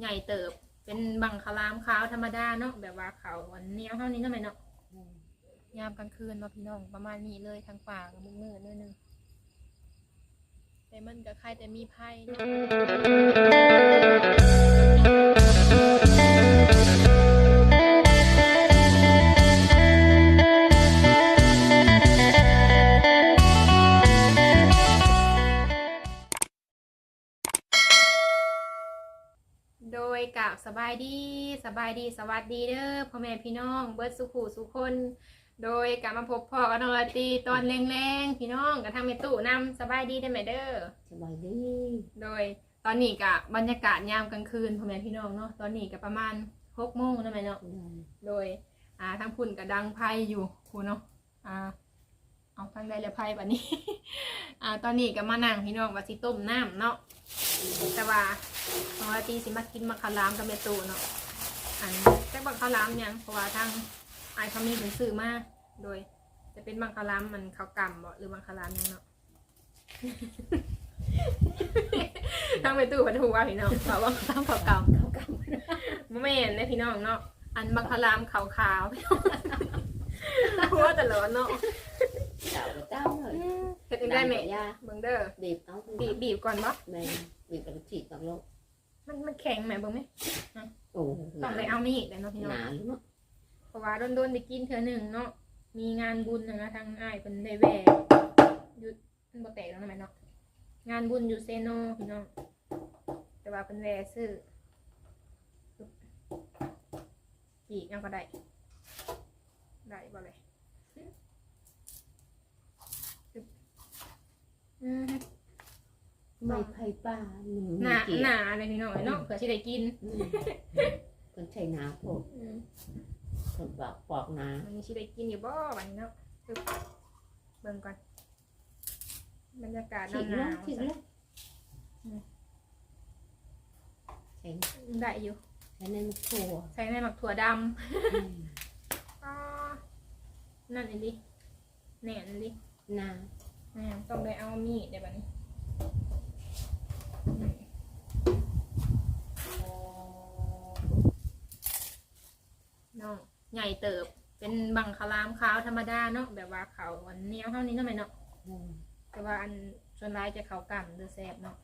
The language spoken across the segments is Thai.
ใหญ่เติบ เป็นบังคลามขาวธรรมดาเนาะแบบว่าเขาวันเนี้ยเท่านี้เนาะแม่เนาะยามกลางคืนเนาะพี่น้องประมาณนี้เลยทางป่ากับมืดมืดๆนิดนึงแต่มันก็ใครแต่มีไพ่เนาะ สบายดีสบายดีสวัสดีเด้อพ่อแม่พี่น้อง เบิร์ดสุขุสุคน โดยกลับมาพบพ่อกับน้องลาตรีตอนแรงๆพี่น้องกับทางเมตู้นำสบายดีได้ไหมเด้อสบายดีโดยตอนนี้กับบรรยากาศยามกลางคืนพ่อแม่พี่น้องเนาะตอนนี้กับประมาณหกโมงนะแม่เนาะโดยอ่าทั้งพุ่นกับดังไพ่อยู่คุณเนาะอ่า เอาฟังได้แล้วไพ่แบบนี้ อ่า ตอนนี้ก็มานั่งพี่น้องว่าสิต้มน้ำเนาะ แต่ว่าปกติสิมากินมะขามรามกับเมตูเนาะ อันแจ็คบังขามรามยังเพราะว่าทางไอายเขามีถึงซื้อมาโดย จะเป็นบังคารามมันขาวกำบ่หรือบังคารามยังเนาะทางไปตู้พันธุว่าพี่น้องเพราะว่าทำข้ากำเขากบ่แม่นนะพี่น้องเนาะ อันบังคารามขาวขาวๆพี่น้องหัวแต่ร้อนเนาะำเจ้าเจ้าเลยเฮ็ดจังได้ไหมยาเบิ่งเด้อบีบเอาบีบบีบก่อนบ่แม่บีบกับฉีดกับโลกมันมันแข็งไหมเบิ่งไหมโอ้ต้องไปเอามีดเลยเนาะพี่หน้องนาหรือเนาะเพราะว่าโดนๆได้กินเทื่อหนึงเนาะมีงานบุญนะนะทางอ้ายเพิ่นได้แหวกหยุดมันบ่แตกแล้วนะแม่เนาะงานบุญอยู่เซโนพี่น้องแต่ว่าเพิ่นแหวกซื้ออีกเอาก็ได้ได้บ่เลยอืม ไม่ไผ่ป้าหนึ่งหนาเกียหนาเลยพี่น้องเนาะเผื่อสิได้กินคนใช้หนาโพดอืมคนปอกปอกหนามันสิได้กินอยู่บ่บัดนี้เนาะปึ๊บเบิ่งก่อนบรรยากาศหฉีดนาแล้ววฉีดๆแล้วใช้ได้อยู่ ใช้ในมะขัวใส่ในหมักถั่วดำอ๋อนั่นอันดิแหน่นอันดิหนาแหน่ต้องได้เอามีดได้บัดนี้ ใหญ่เติบ เป็นบังคลามขาวธรรมดาเนาะแบบว่าเขาอันเหนี้ยวเท่านี้เนาะไหมเนาะแต่ว่าอันส่วนร้ายจะเขากันเดือแซบเนาะ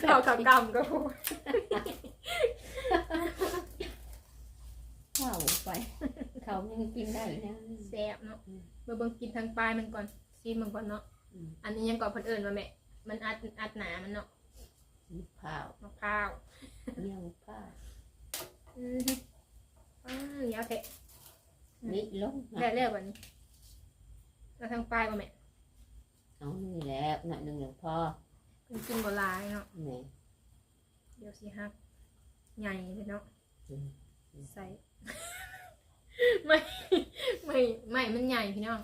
เขาเขากำก็พูดเข้าไป เขายังกินได้นะแซบเนาะเมื่อเบิ่งกินทางปลายมันก่อนซีมันก่อนเนาะอันนี้ยังก่อนเพิ่นเอิญมาแม่มันอัดอัดหนามันเนาะมะพร้าว มะพร้าว เนี่ยมะพร้าวอือฮึอ่าเดี๋ยวเถอะนิดลงได้แล้วบัดนี้แล้วทางปลายบ่แม่เอานี่แหละหน่อยหนึ่งหลวงพ่อเพิ่นกินบ่หลายเนาะแม่เดี๋ยวสิฮักใหญ่เลยเนาะใส่ไม่ไม่ไม่มันใหญ่พี่น้อง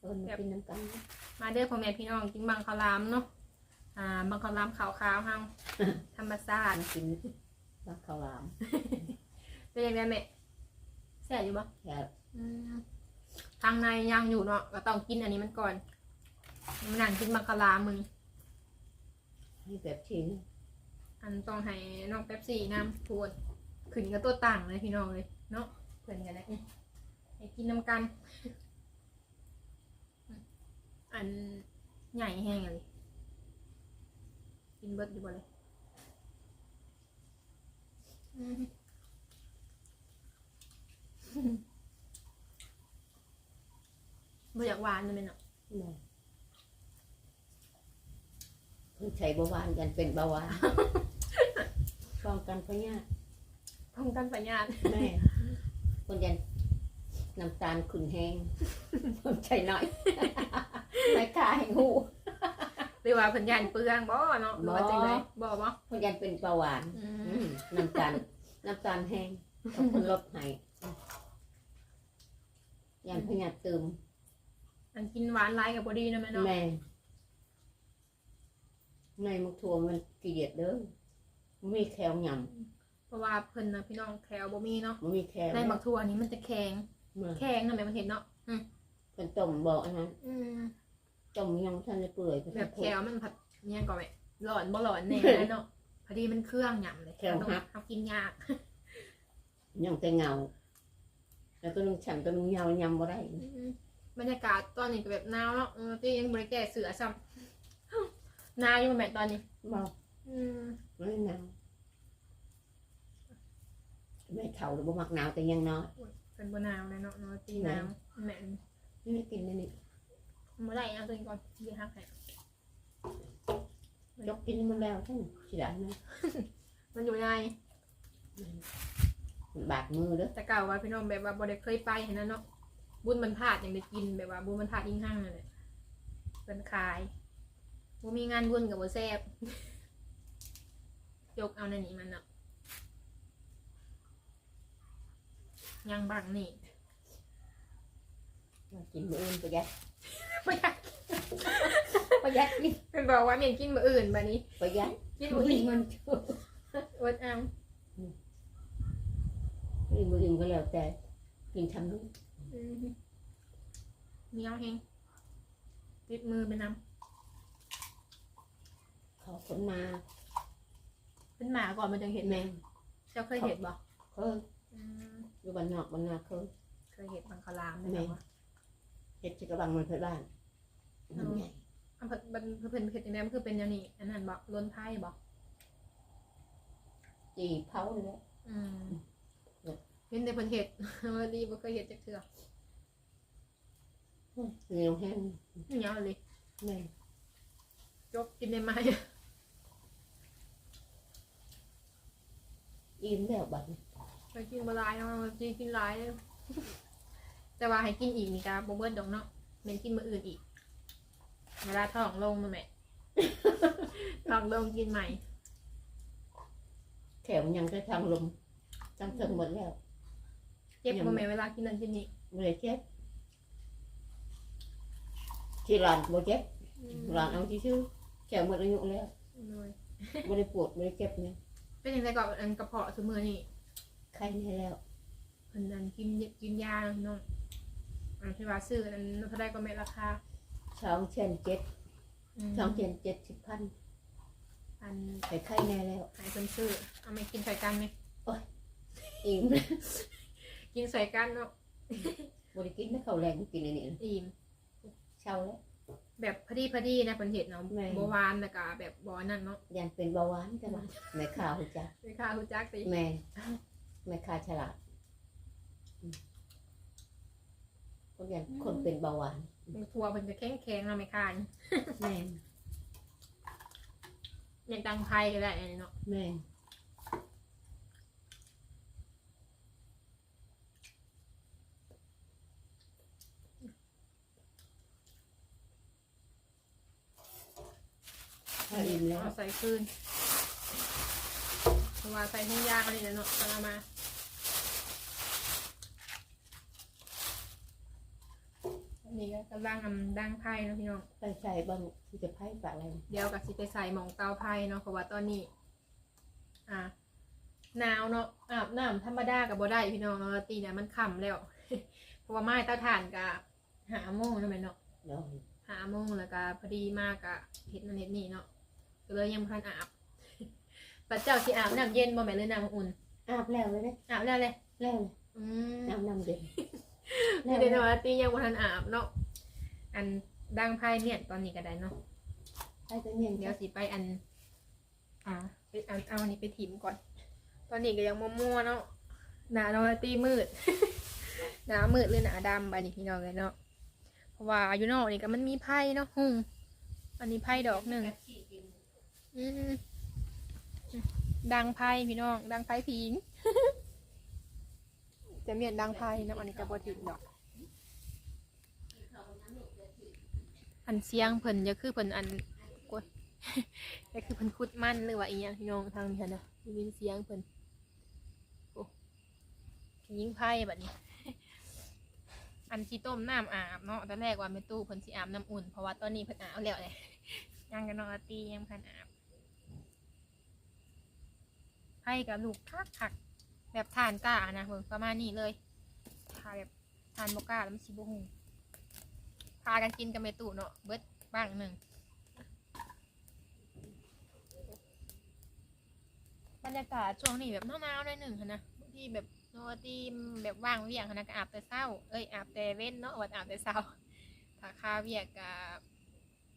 เออมากินน้ำกันนะมาเด้อพ่อแม่พี่น้องกินบังคารามเนาะ อ่าบังคารามขาวๆเฮาธรรมชาติมากินบักข้าวหลามเป็นยังไงแม่แซ่บอยู่บ่แค่อืมทางในยังอยู่เนาะก็ต้องกินอันนี้มันก่อนมันนั่งกินบังคารามมึง ให้แบบชิ้นอันต้องให้น้องเป๊ปซี่น้ำทวนขึ้นกับตัวต่างเลยพี่น้องเลยเนาะเพื่อนกันนะให้กินน้ำกัน อันใหญ่แห้งอะเลย กินเบิดอยู่บ่เลยอืมบ่อยากหวานเลยแม่เนาะแม่เพิ่งใช้เบาหวานยันเป็นเบาหวานป้องกันพยาธิป้องกันปัญญาแม่คนยันน้ำตาลขุ่นแห้งเพิ่มใช้น้อย ไม่กล้าให้หู หรือว่าเพิ่นยานเปลืองบ่เนาะหรือว่าจังไดบ่บ่คนยันเป็นเบาหวานอือืมมน้ำตาลน้ำตาลแห้งต้องคนลดให้ยันพยาธิตึมอันกินหวานหลายก็บ่ดีนะแม่เนาะแม่ในมุกทัวมันเกลียดเด้อมันมีแคลหย่เพราะว่าเพิ่นน่ะพี่น้องแคลบ่มีเนาะำมันมีแคลในบักทั่วนี้มันจะแข็งเมื่อแข็งทำไมมันเห็นเนาะเป็นต้มบอกอันนั้นอืม ต้มยังท่านได้เปื่อยแบบแคลมันผัดเนี่ยก่อนแม่หลอนบ่หลอนแน่แล้วเนาะพอดีมันเครื่องหยำเลยเขากินยากยังแต่เงา แล้วตัวนึงฉันตัวนึงเงายำบ่ได้บรรยากาศตอนนี้ก็แบบหนาวเนาะเออที่ยังบริแก่เสือซ้ำหนาวอยู่แม่ตอนนี้บ่อืมไม่หนาวไม่เข่าหรือบ่มักหนาวแต่ยังน้อยเป็นบนหนาวเลยเนาะเนาะตีหนาวแม่ไม่กินเลยนี่ มาได้เอาตัวนี้ก่อนเดี๋ยวหักให้ยกกินมันแล้วทั้งสิได้นะมันอยู่ในบาดมือเด้อแต่เก่าว่าพี่น้องแบบว่าบ่ได้เคยไปเห็นนะเนาะบุญบรรทัดยังได้กินแบบว่าบุญบรรทัดยิ่งห้างนั่นแหละเป็นขายบ่มีงานบุญกับบ่แซ่บยกเอาในนี้มันเนาะยังบังนี่กินมื้ออื่นประหยัดไม่อยาก ประหยัดกินเป็นบอกว่าเมียนกินมื้ออื่นบัดนี้ ประหยัดกินมื้มื้อออื่อื่นนมันอดเอามื้ออื่นก็แล้วแต่กินทำนู้นอืมเหนียวแฮงติดมือไปนำขอคนมาเป็นหมาก่อนมันจังเห็นแม่เจ้าเคยเห็นบ่เคยอืมอยู่บ้านนอกบ้านนาเคยเคยเห็นบางคลามแม่นะว่าเฮ็ดจิกระบังมันเพื่อบ้านมันใหญ่ อันเพิ่นเพิ่นเพิ่นเฮ็ดจังได๋มันคือเป็นอย่างนี้อันนั้นบ่ล้นไพ่บ่จีเผาเลยแหละอืมเห็นแต่เพิ่นเฮ็ดว่าดีบ่เคยเฮ็ดจักเทื่อเหนียวแห้งเหนียวเลยแม่จกกินได้ไหมอิ่มแล้วบัดนี้ไปกินบ่หลายเนาะจีกินหลายเลยแต่ว่าให้กินอีกนี่ก็บ่เบิดดอกเนาะแม่นกินมื้ออื่นอีก เวลาท้องลงมาแม่ ท้องลงกินใหม่ แถวยังจะทางลมจังเทิงหมดแล้วเจ็บบ่แม่เวลากินนั่นกินนี่ไม่ได้เจ็บที่ร้านบ่เจ็บอืมร้านเอาชื่อๆแถวหมดอายุแล้วโดยบ่ได้ปวดบ่ได้เจ็บเนี่ยเป็นจังไดก็อันกระเพาะซุมื้อนี่ไข้แน่แล้วเพิ่นนั่นกินกินยาเนาะอันที่ว่าซื้อนั้นเท่าใดก็แม่ราคา สองเชนเจ็ดมสองเชนเจ็ดสิบพันอันไข้ไข้แน่แล้วหายเพิ่นซื้อเอามากินใส่กันไหมอิ่มกินใส่กันเนาะบ่ได้กินนะข้าวแรงกินอันนี้อิ่มเช้าแล้วแบบพอดีพอดีนะเพิ่นเฮ็ดเนาะแม่บ่หวานแล้วก็แบบบ่นั่นเนาะยันเป็นเบาหวานแต่ว่าแม่ข้าวจ้ะไม่ค่าฮู้จักติแม่แม่ข้าฉลาดอืม คนยันคนเป็นเบาหวานเป็นครัวเพิ่นจะแข็งๆเนาะไม่ค่านี่แม่อย่างตังไผก็ได้อันนี้เนาะแม่ถ้าอิ่มแล้วเอาใส่คืนเพราะว่าใส่ทุ่งยางอันนี้แหละเนาะเอามา นนี้ก็กำลังอำดังไพ่เนาะพี่น้อง ไปใส่บางที่จะไพ่ปากอะไรเดี๋ยวกับสิไปใส่หมองเตาไพ่เนาะเพราะว่าตอนนี้ อ่าหนาวเนาะอาบน้ำธรรมดากับบ่ได้พี่น้องเนาะตีเนี่ยมันค่ำแล้ว เพราะว่าไม้เตาถ่านกะหาโมงนั่นแหละเนาะเนาะหาโมงแล้วก็พอดีมากกะเฮ็ดนั่นเฮ็ดนี่เนาะก็เลยยังพันอาบปัจเจ้าสิอาบน้ำเย็นบ่แม่นเลยน้ำอุ่นอาบแล้วเลยนะอาบแล้วเลยแล้วเลยอืมน้ำน้ำเย็น นี่เดี๋ยวนะตียังบ่ทันอาบเนาะ อันดังไพ่เนี่ยตอนนี้ก็ได้เนาะให้ตัวเย็นเดี๋เดี๋ยยววสิไปอัน อ่าไปเอาเอาอันนี้ไปถิ่มก่อน ตอนนี้ก็ยังมั่วๆเนาะ หนาเนาะตีมืด หนามืดหรือหนาดำบานี้พี่น้องเลยเนาะ เพราะว่าอยู่นอกนี่ก็มันมีไพ่เนาะหุ่งอันนี้ไพ่ดอกหนึ่ง อืมดังไพ่พี่น้อง ดังไพ่พิง จะเมียนดังไพ่นาะอันนี้ก็บ่ถึงดอก อันเสียงเพิ่นจะคือเพิ่นอันก็คือเพิ่นคุดมั่นหรือว่าอีหยังพี่น้องทางนี้ค่ะนะได้ยินเสียงเพิ่นโอ้ยิงไพ่แบบนี้ อันสิต้มน้ำอาบเนาะตอนแรกว่าแม่ตู้เพิ่นสิอาบน้ำอุ่นเพราะว่าตอนนี้เพิ่นอาบแล้วเลยยังกันนอนตียังพันอาบไพ่กับลูกคักคัก แบบทานกล้านะเพื่อนประมาณนี้เลยทาแบบทานบกล้าแล้วไม่ชิบหูพากันกินกับเมตุเนาะเบิดบ้างหนึ่งบรรยากาศช่วงนี้แบบหนาวๆหน่อยหนึ่งนะบางทีแบบโนตีมแบบว่างเวียงนะก็อาบแต่เศร้าเอ้ยอาบแต่เว้นเนาะวันอาบแต่เศร้าถ้าคาเวียกกับ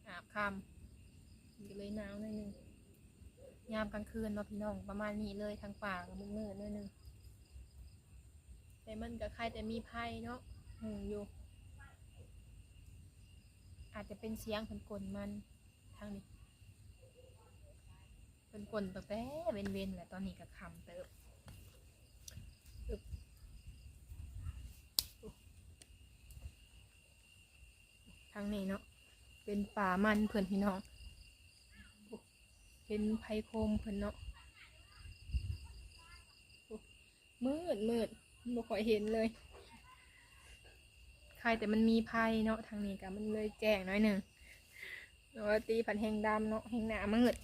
อาบคำก็เลยหนาวหน่อยหนึ่งยามกลางคืนเนาะพี่น้องประมาณนี้เลยทางป่ามืดๆหน่อยหนึ่ง มันก็ใครแต่มีไพ่เนาะหูอยู่ อาจจะเป็นเสียงเพิ่นกลนมันทางนี้เป็นกลตั้งแต่เว้นเวนๆแหละตอนนี้ก็คำเติบอึบทางนี้เนาะเป็นป่ามันเพื่อนพี่น้องเป็นไผ่โคมเพื่อนเนาะมืดมืด บ่ค่อยเห็นเลยใครแต่มันมีไผ่เนาะทางนี้ก็มันเลยแจ้งหน้อยหนึ่งแล้วาตีผันแหงดำเนาะแหงหนามืด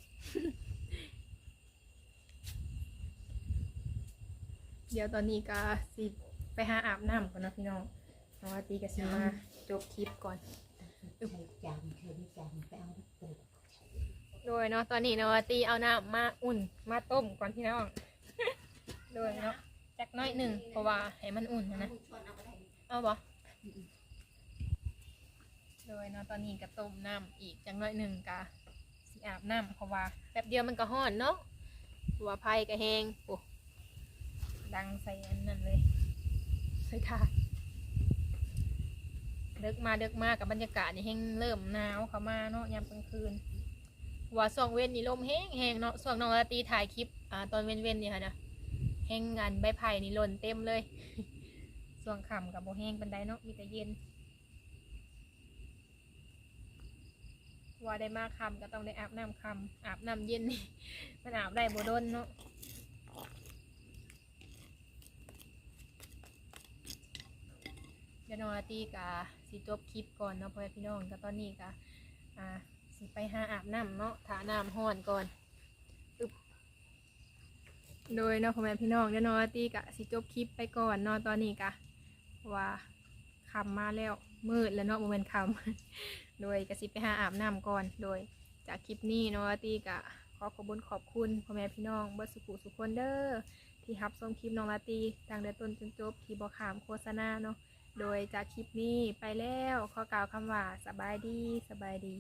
เดี๋ยวตอนนี้ก็สิไปหาอาบน้ำก่อนเนาะพี่น้องน้องอาตีก็สิมาจบคลิปก่อนใช้จานเธอไม่จานไปเอาเปิดโดยเนาะตอนนี้น้องอาตีเอาน้ำมาอุ่นมาต้มก่อนพี่น้อง โดยเนาะ จักน้อยหนึ่งเพราะว่าให้มันอุ่นนะนะเอาบ่โดยเนาะตอนนี้ก็ต้มน้ำอีกจังน้อยหนึ่งกะสิอาบน้ำเพราะว่าแป๊บเดียวมันก็ห้อนเนาะเพราะว่าไผ่ก็แห้งโอ้ดังใส่อันนั้นเลยใส่ถาดเดึกมาเดึกมากกับบรรยากาศนี่แห้งเริ่มหนาวเข้ามาเนาะยามกลางคืนเพราะว่าส่วงเว้นนี่ลมแห้งแห้งเนาะส่วงน้องราตีถ่ายคลิปอ่าตอนเว้นเว้นนี่ค่ะนะ ห้งงานใบไผ่นี่หล่นเต็มเลย ส่วงคำกับโบแห้งเป็นไดเนาะมีแต่เย็น ว่าได้มากคำก็ต้องได้อาบน้ำคำอาบน้ำเย็นนี่มันอาบได้โบดนเนาะเดี๋ยวนองอาตีกะสิจบคลิปก่อนเนาะพ่อพี่น้องก็ตอนนี้กะอ่าสิไปหาอาบน้ำเนาะถาน้ำห้อนก่อน โดยเนาะพ่อแม่พี่น้องเดี๋ยวนองอาตีกะสิจบคลิปไปก่อนเนาะตอนนี้กะว่าคำมาแล้วมืดแล้วเนาะโมเมนต์คำโดยกะสิไปหาอาบน้ำก่อนโดยจากคลิปนี้เนาะตีกะขอขอบคุญขอบคุณพ่อแม่พี่น้องเบิร์สุขุสุขคนเด้อที่รับชมคลิปน้องลาตีตั้งแต่ต้นจนจบที่บอขามโฆษณาเนาะโดยจากคลิปนี้ไปแล้วขอกล่าวคำว่าสบายดีสบายดี